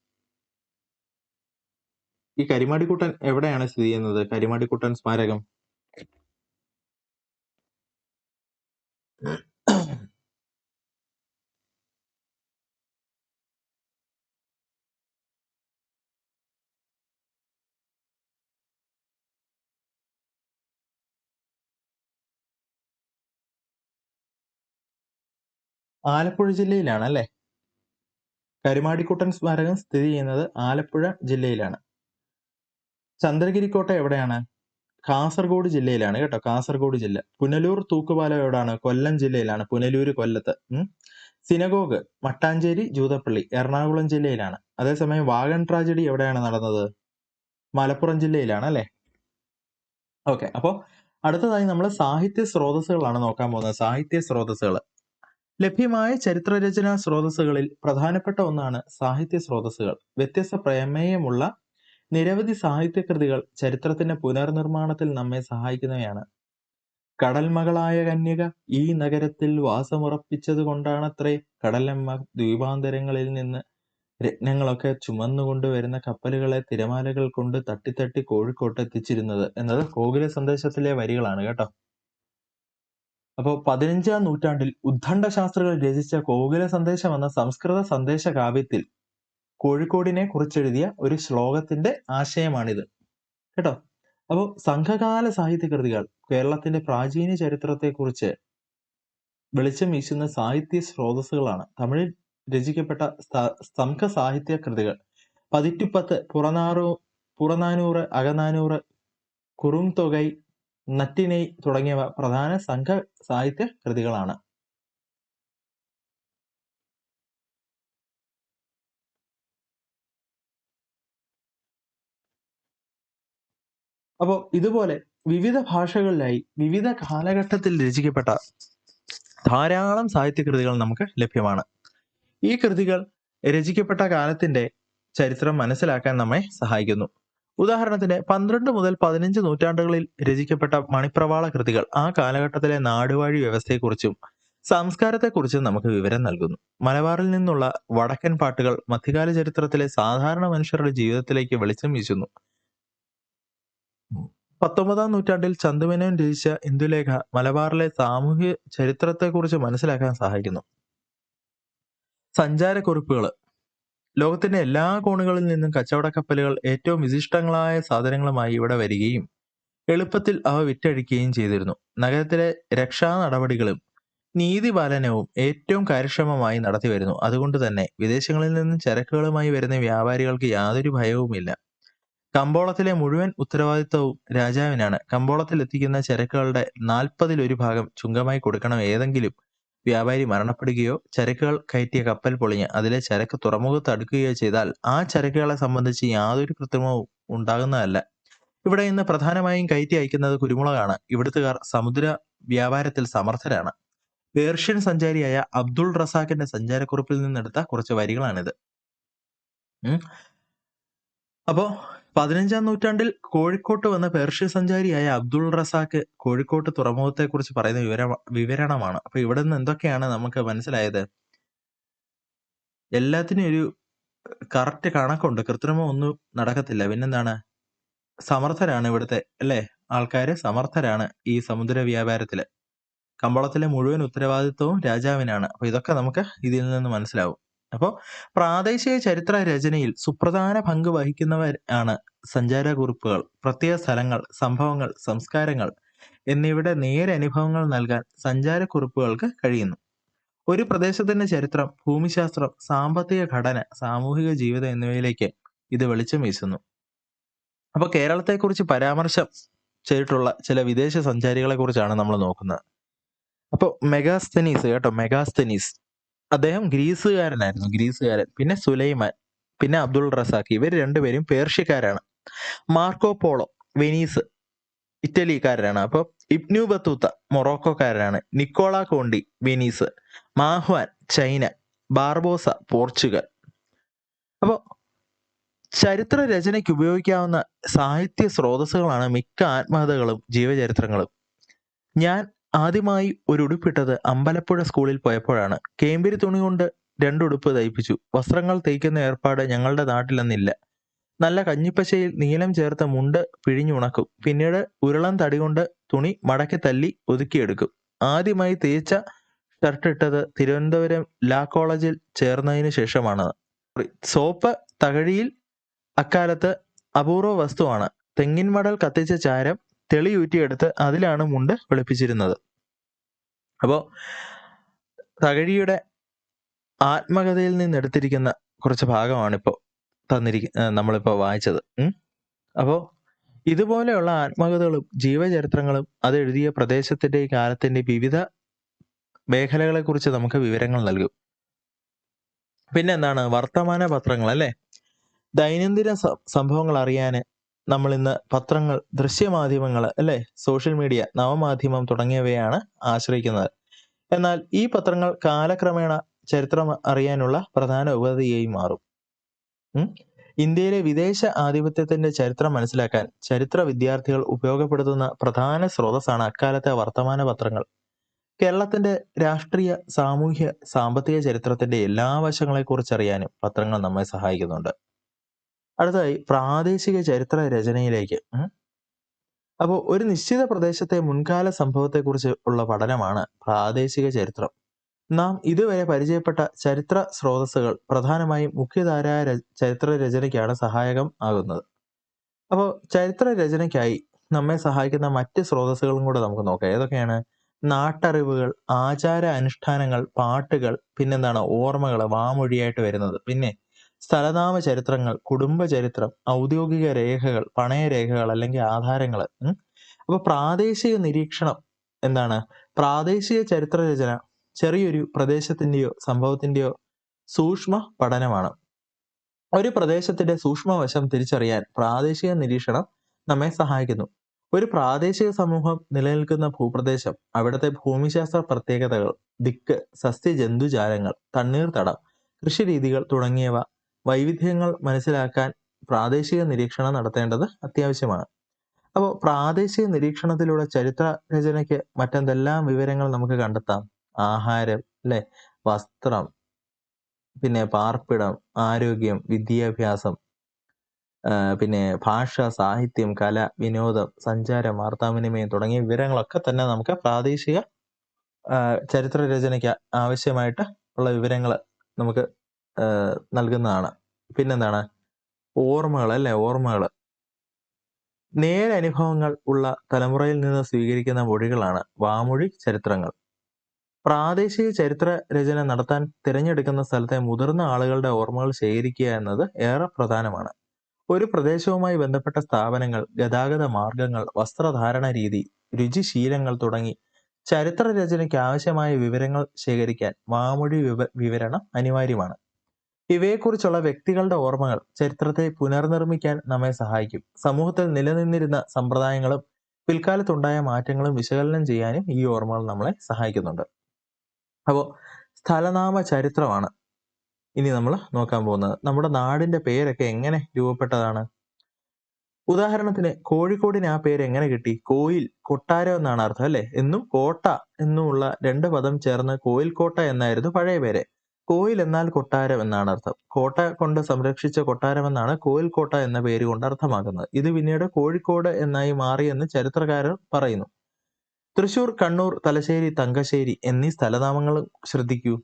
ഈ കരിമാടിക്കുട്ടൻ എവിടെയാണ് സ്ഥിതി ചെയ്യുന്നത്? കരിമാടിക്കുട്ടൻ സ്മാരകം. ആലപ്പുഴ ജില്ലയിലാണ് അല്ലേ കരിമാടിക്കുട്ടൻ സ്മാരകം സ്ഥിതി ചെയ്യുന്നത് ആലപ്പുഴ ജില്ലയിലാണ്. ചന്ദ്രഗിരി കോട്ട എവിടെയാണ്? കാസർഗോഡ് ജില്ലയിലാണ് കേട്ടോ കാസർഗോഡ് ജില്ല. പുനലൂർ തൂക്കുപാലം എവിടെയാണ് കൊല്ലം ജില്ലയിലാണ് പുനലൂർ കൊല്ലത്ത്. സിനഗോഗ് മട്ടാഞ്ചേരി ജൂതപ്പള്ളി എറണാകുളം ജില്ലയിലാണ്. അതേസമയം വാഗൺ ട്രാജഡി എവിടെയാണ് നടന്നത്? മലപ്പുറം ജില്ലയിലാണ് അല്ലേ? ഓക്കെ അപ്പോൾ അടുത്തതായി നമ്മൾ സാഹിത്യ സ്രോതസ്സുകളാണ് നോക്കാൻ പോകുന്നത് സാഹിത്യ സ്രോതസ്സുകൾ ലഭ്യമായ ചരിത്രരചനാ സ്രോതസ്സുകളിൽ പ്രധാനപ്പെട്ട ഒന്നാണ് സാഹിത്യ സ്രോതസ്സുകൾ. വ്യത്യസ്ത പ്രമേയമുള്ള നിരവധി സാഹിത്യകൃതികൾ ചരിത്രത്തിന്റെ പുനർനിർമ്മാണത്തിൽ നമ്മെ സഹായിക്കുന്നവയാണ്. കടൽമകളായ കന്യക ഈ നഗരത്തിൽ വാസമുറപ്പിച്ചത് കൊണ്ടാണത്രേ കടലമ്മ ദ്വീപാന്തരങ്ങളിൽ നിന്ന് രത്നങ്ങളൊക്കെ ചുമന്നുകൊണ്ടുവരുന്ന കപ്പലുകളെ തിരമാലകൾ കൊണ്ട് തട്ടിത്തട്ടി കോഴിക്കോട്ട് എത്തിച്ചിരുന്നത് എന്നത് കോകില സന്ദേശത്തിലെ വരികളാണ് കേട്ടോ. അപ്പോൾ പതിനഞ്ചാം നൂറ്റാണ്ടിൽ ഉദ്ദണ്ഡ ശാസ്ത്രികൾ രചിച്ച കോകില സന്ദേശം എന്ന സംസ്കൃത സന്ദേശ കാവ്യത്തിൽ കോഴിക്കോടിനെ കുറിച്ചെഴുതിയ ഒരു ശ്ലോകത്തിന്റെ ആശയമാണിത്. കേട്ടോ? അപ്പോൾ സംഘകാല സാഹിത്യകൃതികൾ കേരളത്തിന്റെ പ്രാചീന ചരിത്രത്തെക്കുറിച്ച് വെളിച്ചം വീശുന്ന സാഹിത്യ സ്രോതസ്സുകളാണ്. തമിഴിൽ രചിക്കപ്പെട്ട സംഘ സാഹിത്യ കൃതികൾ. പതിറ്റുപ്പത്ത് പുറനാറു പുറനാനൂറ് അകനാനൂറ് കുറുംതൊകൈ നറ്റിണை തുടങ്ങിയവ പ്രധാന സംഘ സാഹിത്യ കൃതികളാണ്. അപ്പോൾ ഇതുപോലെ വിവിധ ഭാഷകളിലായി വിവിധ കാലഘട്ടത്തിൽ രചിക്കപ്പെട്ട ധാരാളം സാഹിത്യകൃതികൾ നമുക്ക് ലഭ്യമാണ്. ഈ കൃതികൾ രചിക്കപ്പെട്ട കാലത്തിന്റെ ചരിത്രം മനസ്സിലാക്കാൻ നമ്മെ സഹായിക്കുന്നു. ഉദാഹരണത്തിന് പന്ത്രണ്ട് മുതൽ പതിനഞ്ച് നൂറ്റാണ്ടുകളിൽ രചിക്കപ്പെട്ട മണിപ്രവാള കൃതികൾ ആ കാലഘട്ടത്തിലെ നാടുവാഴി വ്യവസ്ഥയെക്കുറിച്ചും സംസ്കാരത്തെക്കുറിച്ചും നമുക്ക് വിവരം നൽകുന്നു. മലബാറിൽ നിന്നുള്ള വടക്കൻ പാട്ടുകൾ മധ്യകാല ചരിത്രത്തിലെ സാധാരണ മനുഷ്യരുടെ ജീവിതത്തിലേക്ക് വെളിച്ചം വീശുന്നു. പത്തൊമ്പതാം നൂറ്റാണ്ടിൽ ചന്തുമേനോൻ രചിച്ച ഇന്ദുലേഖ മലബാറിലെ സാമൂഹ്യ ചരിത്രത്തെക്കുറിച്ച് മനസ്സിലാക്കാൻ സഹായിക്കുന്നു. സഞ്ചാരക്കുറിപ്പുകൾ ലോകത്തിന്റെ എല്ലാ കോണുകളിൽ നിന്നും കച്ചവട കപ്പലുകൾ ഏറ്റവും വിശിഷ്ടങ്ങളായ സാധനങ്ങളുമായി ഇവിടെ വരികയും എളുപ്പത്തിൽ അവ വിറ്റഴിക്കുകയും ചെയ്തിരുന്നു. നഗരത്തിലെ രക്ഷാ നടപടികളും നീതിപാലനവും ഏറ്റവും കാര്യക്ഷമമായി നടത്തി വരുന്നു. അതുകൊണ്ട് തന്നെ വിദേശങ്ങളിൽ നിന്നും ചരക്കുകളുമായി വരുന്ന വ്യാപാരികൾക്ക് യാതൊരു ഭയവുമില്ല. കമ്പോളത്തിലെ മുഴുവൻ ഉത്തരവാദിത്വവും രാജാവിനാണ്. കമ്പോളത്തിൽ എത്തിക്കുന്ന ചരക്കുകളുടെ നാൽപ്പതിൽ ഒരു ഭാഗം ചുങ്കമായി കൊടുക്കണം. ഏതെങ്കിലും വ്യാപാരി മരണപ്പെടുകയോ ചരക്കുകൾ കയറ്റിയ കപ്പൽ പൊളിഞ്ഞ് അതിലെ ചരക്ക് തുറമുഖത്ത് അടുക്കുകയോ ചെയ്താൽ ആ ചരക്കുകളെ സംബന്ധിച്ച് യാതൊരു കൃത്രിമവും ഉണ്ടാകുന്നതല്ല. ഇവിടെ ഇന്ന് പ്രധാനമായും കയറ്റി അയക്കുന്നത് കുരുമുളകാണ്. ഇവിടുത്തുകാർ സമുദ്ര വ്യാപാരത്തിൽ സമർത്ഥരാണ്. പേർഷ്യൻ സഞ്ചാരിയായ അബ്ദുൾ റസാഖിന്റെ സഞ്ചാരക്കുറിപ്പിൽ നിന്നെടുത്ത കുറച്ച് വരികളാണിത്. അപ്പോ പതിനഞ്ചാം നൂറ്റാണ്ടിൽ കോഴിക്കോട്ട് വന്ന പേർഷ്യ സഞ്ചാരിയായ അബ്ദുൾ റസാഖ് കോഴിക്കോട്ട് തുറമുഖത്തെക്കുറിച്ച് പറയുന്ന വിവര വിവരണമാണ്. അപ്പൊ ഇവിടെ നിന്ന് എന്തൊക്കെയാണ് നമുക്ക് മനസ്സിലായത്? എല്ലാത്തിനും ഒരു കറക്റ്റ് കണക്കുണ്ട്. കൃത്രിമം ഒന്നും നടക്കത്തില്ല. പിന്നെന്താണ്? സമർത്ഥരാണ് ഇവിടുത്തെ അല്ലേ? ആൾക്കാര് സമർത്ഥരാണ് ഈ സമുദ്ര വ്യാപാരത്തിൽ. കമ്പോളത്തിലെ മുഴുവൻ ഉത്തരവാദിത്വവും രാജാവിനാണ്. അപ്പൊ ഇതൊക്കെ നമുക്ക് ഇതിൽ നിന്ന് മനസ്സിലാവും. അപ്പോൾ പ്രാദേശിക ചരിത്ര രചനയിൽ സുപ്രധാന പങ്ക് വഹിക്കുന്നവരാണ് സഞ്ചാരക്കുറിപ്പുകൾ പ്രത്യേക സ്ഥലങ്ങൾ സംഭവങ്ങൾ സംസ്കാരങ്ങൾ എന്നിവയുടെ നേരനുഭവങ്ങൾ നൽകാൻ സഞ്ചാരക്കുറിപ്പുകൾക്ക് കഴിയുന്നു. ഒരു പ്രദേശത്തിന്റെ ചരിത്രം ഭൂമിശാസ്ത്രം സാമ്പത്തിക ഘടന സാമൂഹിക ജീവിതം എന്നിവയിലേക്ക് ഇത് വെളിച്ചം വീശുന്നു. അപ്പോൾ കേരളത്തെക്കുറിച്ച് പരാമർശം ചെയ്തിട്ടുള്ള ചില വിദേശ സഞ്ചാരികളെ കുറിച്ചാണ് നമ്മൾ നോക്കുന്നത്. അപ്പോൾ മെഗാസ്തനീസ് കേട്ടോ മെഗാസ്തനീസ്. അദ്ദേഹം ഗ്രീസുകാരനായിരുന്നു ഗ്രീസുകാരൻ. പിന്നെ സുലൈമാൻ പിന്നെ അബ്ദുൾ റസാഖ്. ഇവർ രണ്ടുപേരും പേർഷ്യക്കാരാണ്. മാർക്കോ പോളോ വെനീസ് ഇറ്റലിക്കാരനാണ് അപ്പോൾ Ibn Battuta മൊറോക്കോക്കാരനാണ് Niccolo Conti Venice. Ma Huan China. Barbosa Portugal. അപ്പോൾ ചരിത്ര രചനയ്ക്ക് ഉപയോഗിക്കാവുന്ന സാഹിത്യ സ്രോതസ്സുകളാണ് മിക്ക ആത്മകഥകളും ജീവചരിത്രങ്ങളും. ഞാൻ ആദ്യമായി ഒരു ഉടുപ്പിട്ടത് അമ്പലപ്പുഴ സ്കൂളിൽ പോയപ്പോഴാണ്. കേമ്പിരി തുണി കൊണ്ട് രണ്ടുടുപ്പ് തയ്പ്പിച്ചു. വസ്ത്രങ്ങൾ തയ്ക്കുന്ന ഏർപ്പാട് ഞങ്ങളുടെ നാട്ടിലെന്നില്ല. നല്ല കഞ്ഞിപ്പശയിൽ നീലം ചേർത്ത മുണ്ട് പിഴിഞ്ഞുണക്കും. പിന്നീട് ഉരുളൻ തടി കൊണ്ട് തുണി മടക്കി തല്ലി ഒതുക്കിയെടുക്കും. ആദ്യമായി തേച്ച ഷർട്ട് ഇട്ടത് തിരുവനന്തപുരം ലാ കോളേജിൽ ചേർന്നതിന് ശേഷമാണ്. സോപ്പ് തകഴിയിൽ അക്കാലത്ത് അപൂർവ വസ്തുവാണ്. തെങ്ങിൻ മടൽ കത്തിച്ച ചാരം തെളിയൂറ്റിയെടുത്ത് അതിലാണ് മുണ്ട് വെളുപ്പിച്ചിരുന്നത്. അപ്പോൾ തകഴിയുടെ ആത്മകഥയിൽ നിന്ന് എടുത്തിരിക്കുന്ന കുറച്ച് ഭാഗമാണ് ഇപ്പോൾ തന്നിരിക്കുന്ന നമ്മളിപ്പോൾ വായിച്ചത്. അപ്പോ അപ്പോൾ ഇതുപോലെയുള്ള ആത്മകഥകളും ജീവചരിത്രങ്ങളും അത് എഴുതിയ പ്രദേശത്തിന്റെ കാലത്തിന്റെ വിവിധ മേഖലകളെ കുറിച്ച് നമുക്ക് വിവരങ്ങൾ നൽകും. പിന്നെ എന്താണ് വർത്തമാന പത്രങ്ങൾ അല്ലേ ദൈനംദിന സംഭവങ്ങൾ അറിയാൻ നമ്മൾ ഇന്ന് പത്രങ്ങൾ ദൃശ്യമാധ്യമങ്ങൾ അല്ലെ? സോഷ്യൽ മീഡിയ നവമാധ്യമം തുടങ്ങിയവയാണ് ആശ്രയിക്കുന്നത്. എന്നാൽ ഈ പത്രങ്ങൾ കാലക്രമേണ ചരിത്രം അറിയാനുള്ള പ്രധാന ഉപാധിയായി മാറും. ഇന്ത്യയിലെ വിദേശ ആധിപത്യത്തിന്റെ ചരിത്രം മനസ്സിലാക്കാൻ ചരിത്ര വിദ്യാർത്ഥികൾ ഉപയോഗപ്പെടുത്തുന്ന പ്രധാന സ്രോതസ്സാണ് അക്കാലത്തെ വർത്തമാന പത്രങ്ങൾ. കേരളത്തിന്റെ രാഷ്ട്രീയ സാമൂഹ്യ സാമ്പത്തിക ചരിത്രത്തിന്റെ എല്ലാ വശങ്ങളെക്കുറിച്ച് അറിയാനും പത്രങ്ങൾ നമ്മെ സഹായിക്കുന്നുണ്ട്. അടുത്തതായി പ്രാദേശിക ചരിത്ര രചനയിലേക്ക്. അപ്പോൾ ഒരു നിശ്ചിത പ്രദേശത്തെ മുൻകാല സംഭവത്തെക്കുറിച്ച് ഉള്ള പഠനമാണ് പ്രാദേശിക ചരിത്രം. നാം ഇതുവരെ പരിചയപ്പെട്ട ചരിത്ര സ്രോതസ്സുകൾ പ്രധാനമായും മുഖ്യധാര ചരിത്ര രചനയ്ക്കാണ് സഹായകം ആകുന്നത്. അപ്പോൾ ചരിത്ര രചനയ്ക്കായി നമ്മെ സഹായിക്കുന്ന മറ്റ് സ്രോതസ്സുകളും കൂടെ നമുക്ക് നോക്കാം. ഏതൊക്കെയാണ്? നാട്ടറിവുകൾ ആചാര അനുഷ്ഠാനങ്ങൾ പാട്ടുകൾ പിന്നെന്താണ്? ഓർമ്മകൾ വാമൊഴിയായിട്ട് വരുന്നത്. പിന്നെ സ്ഥലനാമ ചരിത്രങ്ങൾ കുടുംബ ചരിത്രം ഔദ്യോഗിക രേഖകൾ പണയരേഖകൾ അല്ലെങ്കിൽ ആധാരങ്ങൾ അപ്പൊ പ്രാദേശിക നിരീക്ഷണം എന്താണ്? പ്രാദേശിക ചരിത്ര രചന ചെറിയൊരു പ്രദേശത്തിന്റെയോ സംഭവത്തിന്റെയോ സൂക്ഷ്മ പഠനമാണ്. ഒരു പ്രദേശത്തിന്റെ സൂക്ഷ്മവശം തിരിച്ചറിയാൻ പ്രാദേശിക നിരീക്ഷണം നമ്മെ സഹായിക്കുന്നു. ഒരു പ്രാദേശിക സമൂഹം നിലനിൽക്കുന്ന ഭൂപ്രദേശം അവിടുത്തെ ഭൂമിശാസ്ത്ര പ്രത്യേകതകൾ ദിക്ക് സസ്യ ജന്തുജാലങ്ങൾ തണ്ണീർത്തടം കൃഷിരീതികൾ തുടങ്ങിയവ വൈവിധ്യങ്ങൾ മനസ്സിലാക്കാൻ പ്രാദേശിക നിരീക്ഷണം നടത്തേണ്ടത് അത്യാവശ്യമാണ്. അപ്പോൾ പ്രാദേശിക നിരീക്ഷണത്തിലൂടെ ചരിത്ര രചനയ്ക്ക് മറ്റെന്തെല്ലാം വിവരങ്ങൾ നമുക്ക് കണ്ടെത്താം? ആഹാരം അല്ലെ? വസ്ത്രം പിന്നെ പാർപ്പിടം ആരോഗ്യം വിദ്യാഭ്യാസം പിന്നെ ഭാഷ സാഹിത്യം കല വിനോദം സഞ്ചാരം വാർത്താവിനിമയം തുടങ്ങിയ വിവരങ്ങളൊക്കെ തന്നെ നമുക്ക് പ്രാദേശിക ചരിത്ര രചനയ്ക്ക് ആവശ്യമായിട്ട് ഉള്ള വിവരങ്ങൾ നമുക്ക് നൽകുന്നതാണ്. പിന്നെന്താണ്? ഓർമ്മകൾ അല്ലെ? ഓർമ്മകൾ. നേരനുഭവങ്ങൾ ഉള്ള തലമുറയിൽ നിന്ന് സ്വീകരിക്കുന്ന മൊഴികളാണ് വാമൊഴി ചരിത്രങ്ങൾ. പ്രാദേശിക ചരിത്ര രചന നടത്താൻ തിരഞ്ഞെടുക്കുന്ന സ്ഥലത്തെ മുതിർന്ന ആളുകളുടെ ഓർമ്മകൾ ശേഖരിക്കുക എന്നത് ഏറെ പ്രധാനമാണ്. ഒരു പ്രദേശവുമായി ബന്ധപ്പെട്ട സ്ഥാപനങ്ങൾ ഗതാഗത മാർഗങ്ങൾ വസ്ത്രധാരണ രീതി രുചിശീലങ്ങൾ തുടങ്ങി ചരിത്ര രചനയ്ക്ക് ആവശ്യമായ വിവരങ്ങൾ ശേഖരിക്കാൻ വാമൊഴി വിവ വിവരണം അനിവാര്യമാണ്. ഇവയെക്കുറിച്ചുള്ള വ്യക്തികളുടെ ഓർമ്മകൾ ചരിത്രത്തെ പുനർനിർമ്മിക്കാൻ നമ്മെ സഹായിക്കും. സമൂഹത്തിൽ നിലനിന്നിരുന്ന സമ്പ്രദായങ്ങളും പിൽക്കാലത്തുണ്ടായ മാറ്റങ്ങളും വിശകലനം ചെയ്യാനും ഈ ഓർമ്മകൾ നമ്മളെ സഹായിക്കുന്നുണ്ട്. അപ്പോൾ സ്ഥലനാമ ചരിത്രമാണ് ഇനി നമ്മൾ നോക്കാൻ പോകുന്നത്. നമ്മുടെ നാടിന്റെ പേരൊക്കെ എങ്ങനെ രൂപപ്പെട്ടതാണ്? ഉദാഹരണത്തിന് കോഴിക്കോടിന് ആ പേര് എങ്ങനെ കിട്ടി? കോയിൽ കൊട്ടാരം എന്നാണ് അർത്ഥം അല്ലെ? എന്നും കോട്ട എന്നുമുള്ള രണ്ട് പദം ചേർന്ന് കോയിൽക്കോട്ട എന്നായിരുന്നു പഴയ പേര്. കോയിൽ എന്നാൽ കൊട്ടാരം എന്നാണ് അർത്ഥം. കോട്ട കൊണ്ട് സംരക്ഷിച്ച കൊട്ടാരം എന്നാണ് കോയിൽ കോട്ട എന്ന പേര് കൊണ്ട് അർത്ഥമാക്കുന്നത്. ഇത് പിന്നീട് കോഴിക്കോട് എന്നായി മാറിയെന്ന് ചരിത്രകാരർ പറയുന്നു. തൃശൂർ കണ്ണൂർ തലശ്ശേരി തങ്കശ്ശേരി എന്നീ സ്ഥലനാമങ്ങൾ ശ്രദ്ധിക്കൂ.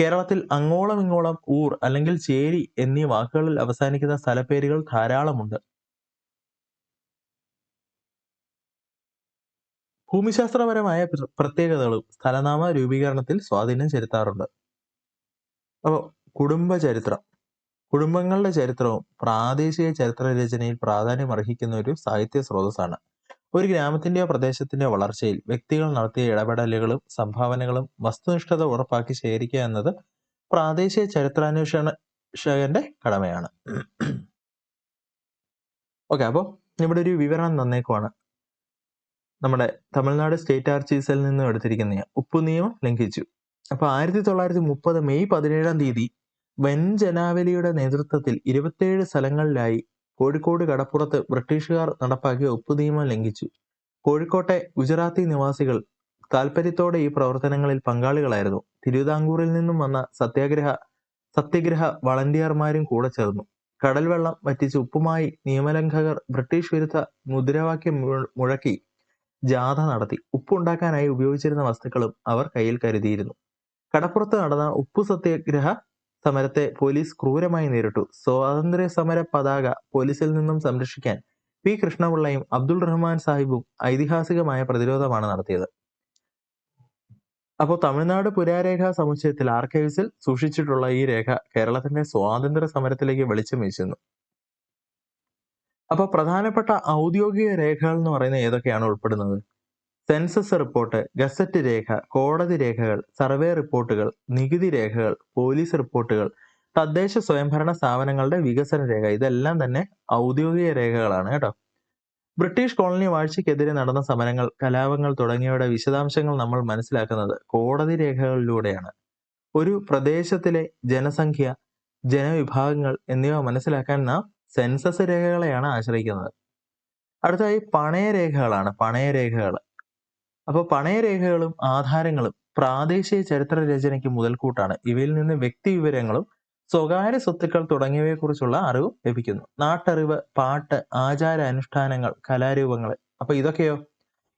കേരളത്തിൽ അങ്ങോളം ഇങ്ങോളം ഊർ അല്ലെങ്കിൽ ചേരി എന്നീ വാക്കുകളിൽ അവസാനിക്കുന്ന സ്ഥലപ്പേരുകൾ ധാരാളമുണ്ട്. ഭൂമിശാസ്ത്രപരമായ പ്ര- പ്രത്യേകതകളും സ്ഥലനാമ രൂപീകരണത്തിൽ സ്വാധീനം ചെലുത്താറുണ്ട്. അപ്പോൾ കുടുംബ ചരിത്രം. കുടുംബങ്ങളുടെ ചരിത്രവും പ്രാദേശിക ചരിത്ര രചനയിൽ പ്രാധാന്യം അർഹിക്കുന്ന ഒരു സാഹിത്യ സ്രോതസ്സാണ്. ഒരു ഗ്രാമത്തിന്റെയോ പ്രദേശത്തിന്റെയോ വളർച്ചയിൽ വ്യക്തികൾ നടത്തിയ ഇടപെടലുകളും സംഭാവനകളും വസ്തുനിഷ്ഠത ഉറപ്പാക്കി ശേഖരിക്കുക എന്നത് പ്രാദേശിക ചരിത്രാന്വേഷകന്റെ കടമയാണ്. ഓക്കെ അപ്പോൾ ഇവിടെ ഒരു വിവരണം തന്നേക്കുവാണ്. നമ്മുടെ തമിഴ്നാട് സ്റ്റേറ്റ് ആർച്ചീവ്സിൽ നിന്നും എടുത്തിരിക്കുന്ന ഉപ്പു നിയമം ലംഘിച്ചു. അപ്പൊ ആയിരത്തി തൊള്ളായിരത്തി മുപ്പത് മെയ് പതിനേഴാം തീയതി വെൻ ജനാവലിയുടെ നേതൃത്വത്തിൽ ഇരുപത്തിയേഴ് സ്ഥലങ്ങളിലായി കോഴിക്കോട് കടപ്പുറത്ത് ബ്രിട്ടീഷുകാർ നടപ്പാക്കിയ ഉപ്പു നിയമം ലംഘിച്ചു. കോഴിക്കോട്ടെ ഗുജറാത്തി നിവാസികൾ താല്പര്യത്തോടെ ഈ പ്രവർത്തനങ്ങളിൽ പങ്കാളികളായിരുന്നു. തിരുവിതാംകൂറിൽ നിന്നും വന്ന സത്യാഗ്രഹ സത്യഗ്രഹ വളണ്ടിയർമാരും കൂടെ ചേർന്നു. കടൽവെള്ളം വറ്റിച്ച് ഉപ്പുമായി നിയമലംഘകർ ബ്രിട്ടീഷ് വിരുദ്ധ മുദ്രാവാക്യം മുഴക്കി ജാഥ നടത്തി. ഉപ്പുണ്ടാക്കാനായി ഉപയോഗിച്ചിരുന്ന വസ്തുക്കളും അവർ കയ്യിൽ കരുതിയിരുന്നു. കടപ്പുറത്ത് നടന്ന ഉപ്പു സത്യാഗ്രഹ സമരത്തെ പോലീസ് ക്രൂരമായി നേരിട്ടു. സ്വാതന്ത്ര്യ സമര പതാക പോലീസിൽ നിന്നും സംരക്ഷിക്കാൻ പി. കൃഷ്ണപിള്ളയും അബ്ദുൾ റഹ്മാൻ സാഹിബും ഐതിഹാസികമായ പ്രതിരോധമാണ് നടത്തിയത്. അപ്പോൾ തമിഴ്നാട് പുരാരേഖ സമുച്ചയത്തിൽ ആർക്കൈവ്സിൽ സൂക്ഷിച്ചിട്ടുള്ള ഈ രേഖ കേരളത്തിന്റെ സ്വാതന്ത്ര്യ സമരത്തിലേക്ക് വെളിച്ചം വീശുന്നു. അപ്പൊ പ്രധാനപ്പെട്ട ഔദ്യോഗിക രേഖകൾ എന്ന് പറയുന്നത് ഏതൊക്കെയാണ് ഉൾപ്പെടുന്നത്? സെൻസസ് റിപ്പോർട്ട് ഗസറ്റ് രേഖ കോടതി രേഖകൾ സർവേ റിപ്പോർട്ടുകൾ നികുതി രേഖകൾ പോലീസ് റിപ്പോർട്ടുകൾ തദ്ദേശ സ്വയംഭരണ സ്ഥാപനങ്ങളുടെ വികസന രേഖ. ഇതെല്ലാം തന്നെ ഔദ്യോഗിക രേഖകളാണ് കേട്ടോ. ബ്രിട്ടീഷ് കോളനി വാഴ്ചയ്ക്കെതിരെ നടന്ന സമരങ്ങൾ കലാപങ്ങൾ തുടങ്ങിയവയുടെ വിശദാംശങ്ങൾ നമ്മൾ മനസ്സിലാക്കുന്നത് കോടതി രേഖകളിലൂടെയാണ്. ഒരു പ്രദേശത്തിലെ ജനസംഖ്യ ജനവിഭാഗങ്ങൾ എന്നിവ മനസ്സിലാക്കാൻ നാം സെൻസസ് രേഖകളെയാണ് ആശ്രയിക്കുന്നത്. അടുത്തതായി പണയരേഖകളാണ്. പണയരേഖകൾ. അപ്പോൾ പണയരേഖകളും ആധാരങ്ങളും പ്രാദേശിക ചരിത്ര രചനയ്ക്ക് മുതൽക്കൂട്ടാണ്. ഇവയിൽ നിന്ന് വ്യക്തി വിവരങ്ങളും സ്വകാര്യ സ്വത്തുക്കൾ തുടങ്ങിയവയെക്കുറിച്ചുള്ള അറിവ് ലഭിക്കുന്നു. നാട്ടറിവ് പാട്ട് ആചാര അനുഷ്ഠാനങ്ങൾ കലാരൂപങ്ങൾ. അപ്പൊ ഇതൊക്കെയോ?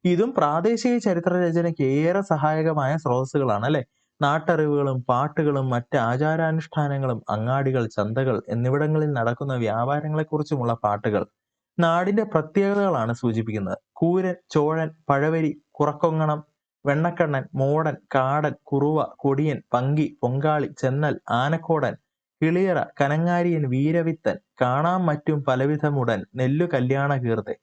ഇതും പ്രാദേശിക ചരിത്ര രചനയ്ക്ക് ഏറെ സഹായകമായ സ്രോതസ്സുകളാണ് അല്ലെ? നാട്ടറിവുകളും പാട്ടുകളും മറ്റ് ആചാരാനുഷ്ഠാനങ്ങളും അങ്ങാടികൾ ചന്തകൾ എന്നിവിടങ്ങളിൽ നടക്കുന്ന വ്യാപാരങ്ങളെക്കുറിച്ചുമുള്ള പാട്ടുകൾ. നാടിന്റെ പ്രത്യേകതകളാണ് സൂചിപ്പിക്കുന്നത്. കൂരൻ ചോഴൻ പഴവരി കുറക്കൊങ്ങണം വെണ്ണക്കണ്ണൻ മോടൻ കാടൻ കുറുവ കൊടിയൻ പങ്കി പൊങ്കാളി ചെന്നൽ ആനക്കോടൻ കിളിയറ കനങ്ങാരിയൻ വീരവിത്തൻ കാണാൻ മറ്റും പലവിധമുടൻ നെല്ലു കല്യാണ കീർത്തെ.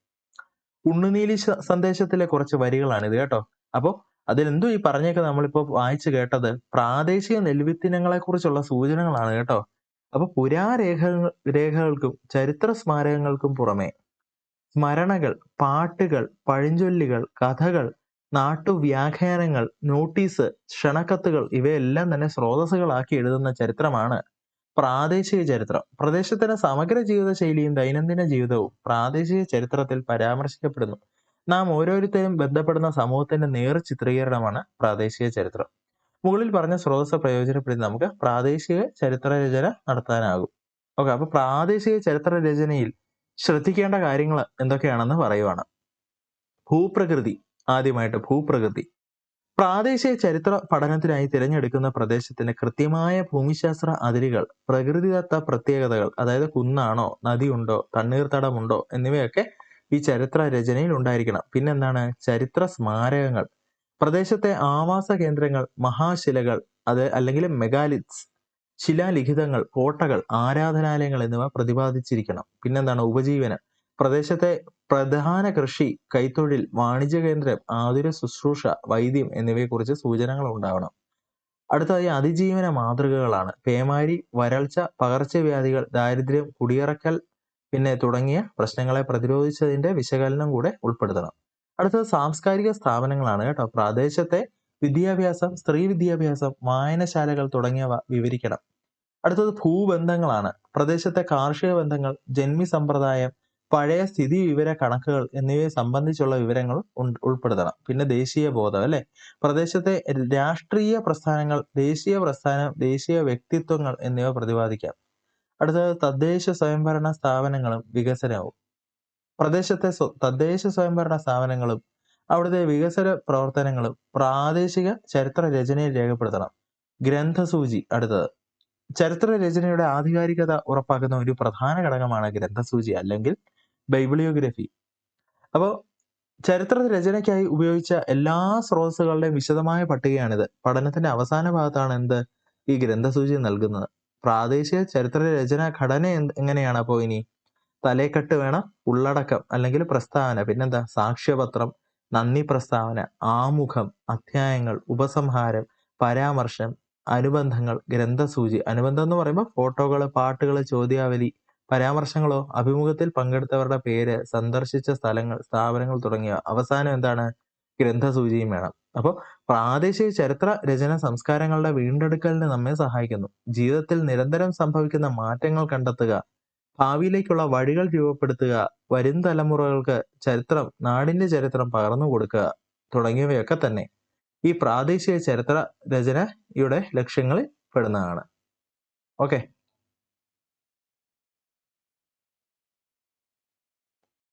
ഉണ്ണുനീലി സന്ദേശത്തിലെ കുറച്ച് വരികളാണിത് കേട്ടോ. അപ്പോ അതിലെന്തോ ഈ പറഞ്ഞൊക്കെ നമ്മളിപ്പോ വായിച്ചു കേട്ടത് പ്രാദേശിക നെൽവിത്തിനങ്ങളെ കുറിച്ചുള്ള സൂചനകളാണ് കേട്ടോ. അപ്പൊ പുരാരേഖ രേഖകൾക്കും ചരിത്ര സ്മാരകങ്ങൾക്കും പുറമെ സ്മരണകൾ പാട്ടുകൾ പഴഞ്ചൊല്ലുകൾ കഥകൾ നാട്ടുവ്യാഖ്യാനങ്ങൾ നോട്ടീസ് ക്ഷണക്കത്തുകൾ ഇവയെല്ലാം തന്നെ സ്രോതസ്സുകളാക്കി എഴുതുന്ന ചരിത്രമാണ് പ്രാദേശിക ചരിത്രം. പ്രദേശത്തിന്റെ സമഗ്ര ജീവിതശൈലിയും ദൈനംദിന ജീവിതവും പ്രാദേശിക ചരിത്രത്തിൽ പരാമർശിക്കപ്പെടുന്നു. നാം ഓരോരുത്തരും ബന്ധപ്പെടുന്ന സമൂഹത്തിന്റെ നേർ ചിത്രീകരണമാണ് പ്രാദേശിക ചരിത്രം. മുകളിൽ പറഞ്ഞ സ്രോതസ് പ്രയോജനപ്പെടുത്തി നമുക്ക് പ്രാദേശിക ചരിത്ര രചന നടത്താനാകും. ഓക്കെ അപ്പൊ പ്രാദേശിക ചരിത്ര രചനയിൽ ശ്രദ്ധിക്കേണ്ട കാര്യങ്ങൾ എന്തൊക്കെയാണെന്ന് പറയുവാണ്. ഭൂപ്രകൃതി ആദ്യമായിട്ട് ഭൂപ്രകൃതി. പ്രാദേശിക ചരിത്ര പഠനത്തിനായി തിരഞ്ഞെടുക്കുന്ന പ്രദേശത്തിന്റെ കൃത്യമായ ഭൂമിശാസ്ത്ര അതിരുകൾ പ്രകൃതിദത്ത പ്രത്യേകതകൾ അതായത് കുന്നാണോ നദിയുണ്ടോ തണ്ണീർത്തടമുണ്ടോ എന്നിവയൊക്കെ ഈ ചരിത്ര രചനയിൽ ഉണ്ടായിരിക്കണം. പിന്നെന്താണ്? ചരിത്ര സ്മാരകങ്ങൾ. പ്രദേശത്തെ ആവാസ കേന്ദ്രങ്ങൾ മഹാശിലകൾ അത് അല്ലെങ്കിൽ മെഗാലിത്സ് ശിലാലിഖിതങ്ങൾ കോട്ടകൾ ആരാധനാലയങ്ങൾ എന്നിവ പ്രതിപാദിച്ചിരിക്കണം. പിന്നെന്താണ്? ഉപജീവനം. പ്രദേശത്തെ പ്രധാന കൃഷി കൈത്തൊഴിൽ വാണിജ്യ കേന്ദ്രം ആതുര ശുശ്രൂഷ വൈദ്യം എന്നിവയെക്കുറിച്ച് സൂചനകൾ ഉണ്ടാവണം. അടുത്തതായി അതിജീവന മാതൃകകളാണ്. പേമാരി വരൾച്ച പകർച്ചവ്യാധികൾ ദാരിദ്ര്യം കുടിയിറക്കൽ പിന്നെ തുടങ്ങിയ പ്രശ്നങ്ങളെ പ്രതിരോധിച്ചതിന്റെ വിശകലനം കൂടെ ഉൾപ്പെടുത്തണം. അടുത്തത് സാംസ്കാരിക സ്ഥാപനങ്ങളാണ് കേട്ടോ. പ്രദേശത്തെ വിദ്യാഭ്യാസം സ്ത്രീ വിദ്യാഭ്യാസം വായനശാലകൾ തുടങ്ങിയവ വിവരിക്കണം. അടുത്തത് ഭൂബന്ധങ്ങളാണ്. പ്രദേശത്തെ കാർഷിക ബന്ധങ്ങൾ ജന്മി സമ്പ്രദായം പഴയ സ്ഥിതി വിവര കണക്കുകൾ എന്നിവയെ സംബന്ധിച്ചുള്ള വിവരങ്ങൾ ഉൾ- ഉൾപ്പെടുത്തണം. പിന്നെ ദേശീയ ബോധം അല്ലെ? പ്രദേശത്തെ രാഷ്ട്രീയ പ്രസ്ഥാനങ്ങൾ ദേശീയ പ്രസ്ഥാനം ദേശീയ വ്യക്തിത്വങ്ങൾ എന്നിവ പ്രതിപാദിക്കാം. അടുത്തത് തദ്ദേശ സ്വയംഭരണ സ്ഥാപനങ്ങളും വികസനവും. പ്രദേശത്തെ തദ്ദേശ സ്വയംഭരണ സ്ഥാപനങ്ങളും അവിടുത്തെ വികസന പ്രവർത്തനങ്ങളും പ്രാദേശിക ചരിത്ര രചനയിൽ രേഖപ്പെടുത്തണം. ഗ്രന്ഥസൂചി അടുത്തത്. ചരിത്ര രചനയുടെ ആധികാരികത ഉറപ്പാക്കുന്ന ഒരു പ്രധാന ഘടകമാണ് ഗ്രന്ഥസൂചി അല്ലെങ്കിൽ ബൈബിളിയോഗ്രഫി. അപ്പോൾ ചരിത്ര രചനയ്ക്കായി ഉപയോഗിച്ച എല്ലാ സ്രോതസ്സുകളുടെയും വിശദമായ പട്ടികയാണിത്. പഠനത്തിന്റെ അവസാന ഭാഗത്താണ് എന്ത്? ഈ ഗ്രന്ഥസൂചി നൽകുന്നത്. പ്രാദേശിക ചരിത്ര രചന ഘടന എങ്ങനെയാണ് അപ്പോൾ ഇനി? തലേക്കെട്ട് വേണം ഉള്ളടക്കം അല്ലെങ്കിൽ പ്രസ്താവന പിന്നെന്താ? സാക്ഷ്യപത്രം നന്ദി പ്രസ്താവന ആമുഖം അധ്യായങ്ങൾ ഉപസംഹാരം പരാമർശം അനുബന്ധങ്ങൾ ഗ്രന്ഥസൂചി. അനുബന്ധം എന്ന് പറയുമ്പോൾ ഫോട്ടോകൾ പാട്ടുകൾ ചോദ്യാവലി പരാമർശങ്ങളോ അഭിമുഖത്തിൽ പങ്കെടുത്തവരുടെ പേര് സന്ദർശിച്ച സ്ഥലങ്ങൾ സ്ഥാപനങ്ങൾ തുടങ്ങിയവ. അവസാനം എന്താണ്? ഗ്രന്ഥസൂചിയും വേണം. അപ്പോൾ പ്രാദേശിക ചരിത്ര രചന സംസ്കാരങ്ങളുടെ വീണ്ടെടുക്കലിന് നമ്മെ സഹായിക്കുന്നു. ജീവിതത്തിൽ നിരന്തരം സംഭവിക്കുന്ന മാറ്റങ്ങൾ കണ്ടെത്തുക ഭാവിയിലേക്കുള്ള വഴികൾ രൂപപ്പെടുത്തുക വരും തലമുറകൾക്ക് ചരിത്രം നാടിന്റെ ചരിത്രം പകർന്നു കൊടുക്കുക തുടങ്ങിയവയൊക്കെ തന്നെ ഈ പ്രാദേശിക ചരിത്ര രചനയുടെ ലക്ഷ്യങ്ങളിൽ പെടുന്നതാണ്. ഓക്കെ.